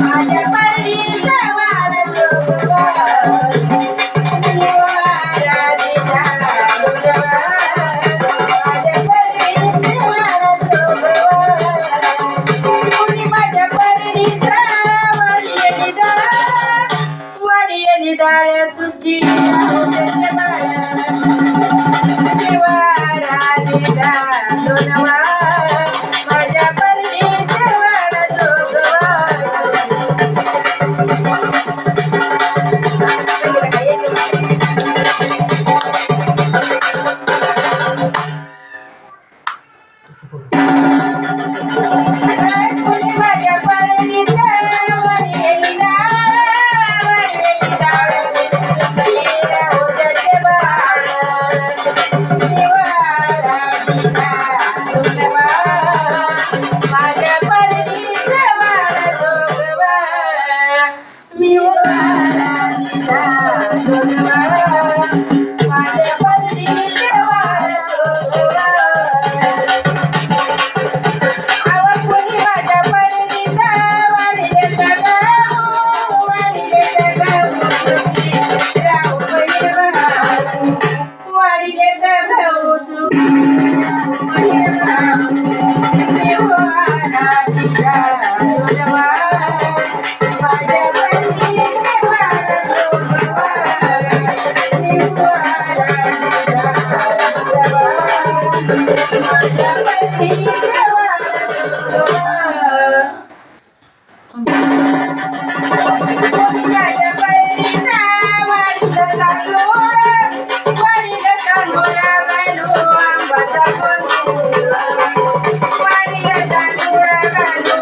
माझ्या परडीचा Yeah.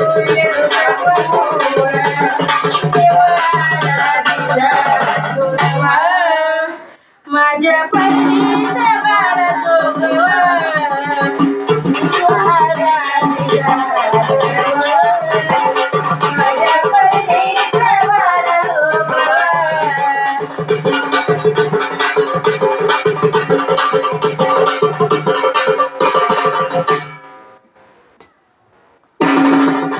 little girl,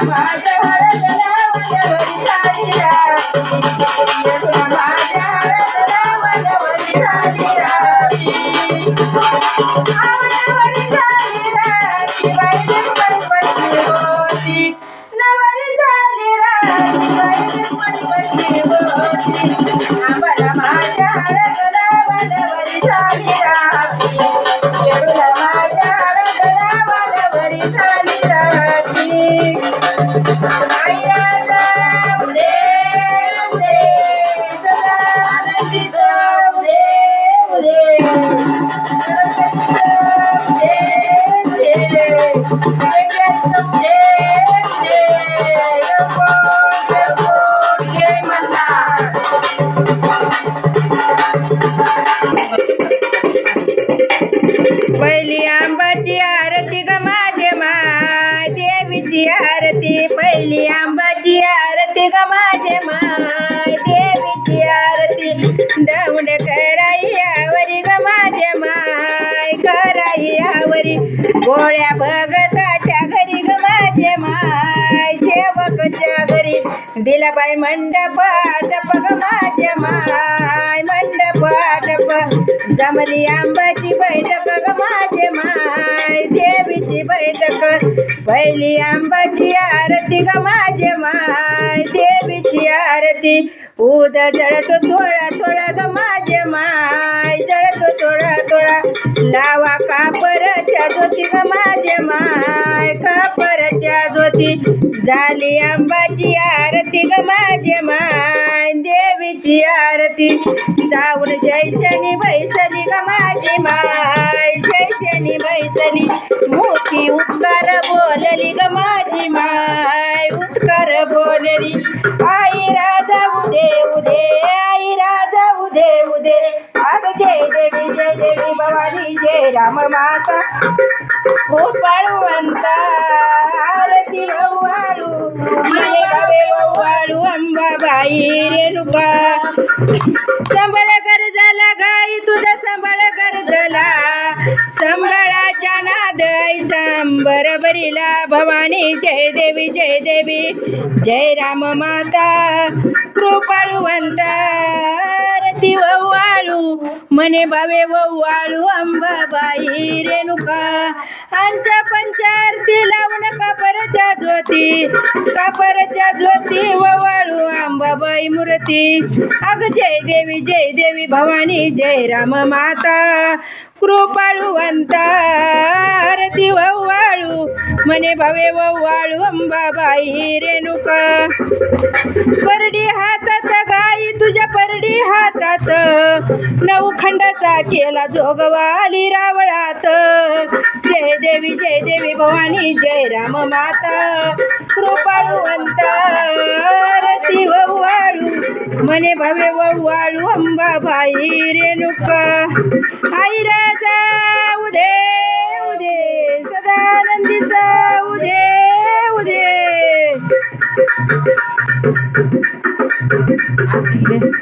आम्हाला पहिली आंबाची आरती ग माझे माय देवीची आरती. पहिली आंबाची आरती ग माझे माय देवीची आरती. दौंड कराई आवरी ग माझे माय कराई आवरी गोळ्या भग घरी दिला बाई मंडप टप ग माझे माय मंडप टप जमली आंबाची बैठक ग माझे माय देवीची बैठक. पहिली आंबाची आरती ग माझे माय देवीची आरती. उद जळतो थोडा थोडा ग माझे माय जळतो थोडा थोडा. लावा कापरच्या ज्योती ग माझे माय का कापरच्या ज्योती झाली आंबाची आरती ग माझे माय देवीची आरती. जाऊन शैशनी बैसली ग माझी माय. शैशनी बैसली. मोठी उत्कार बोलली ग माझी माय. उत्कार बोलली आई राजा उदे उदे आई राजा उदे उदे. अग जय देवी जय देवी भवानी जय राम माता. खूप पाळवंता संबळ गरजला गाई तुझा संबळ गरजला. संबळाच्या नादईचा बरोबरीला भवानी जय देवी जय देवी. जय राम माता. कृपाळुवंता ती वव्वाळू. मने भावे वव्वाळू अंबाबाई रेणुका. आमच्या पंचारती लावून ज्योती कापरच्या ज्योती ववाळू अंबाबाई मूर्ती. अग जय देवी जय देवी भवानी जय राम माता. कृपाळू आरती वव्वाळू मने भावे वव्वाळू अंबाबाई रेणुका. परडी हा आई तुझ्या परडी हातात. नऊ खंडाचा केला जोगवाली रावळात. जय देवी जय देवी भवानी जय राम माता. कृपाळुवंता रती वव्वाळू. मने भवे वव्वाळू अंबाबाई रेणुका. आई राजा उदे उदे सदानंदीचा उदे उदे. ね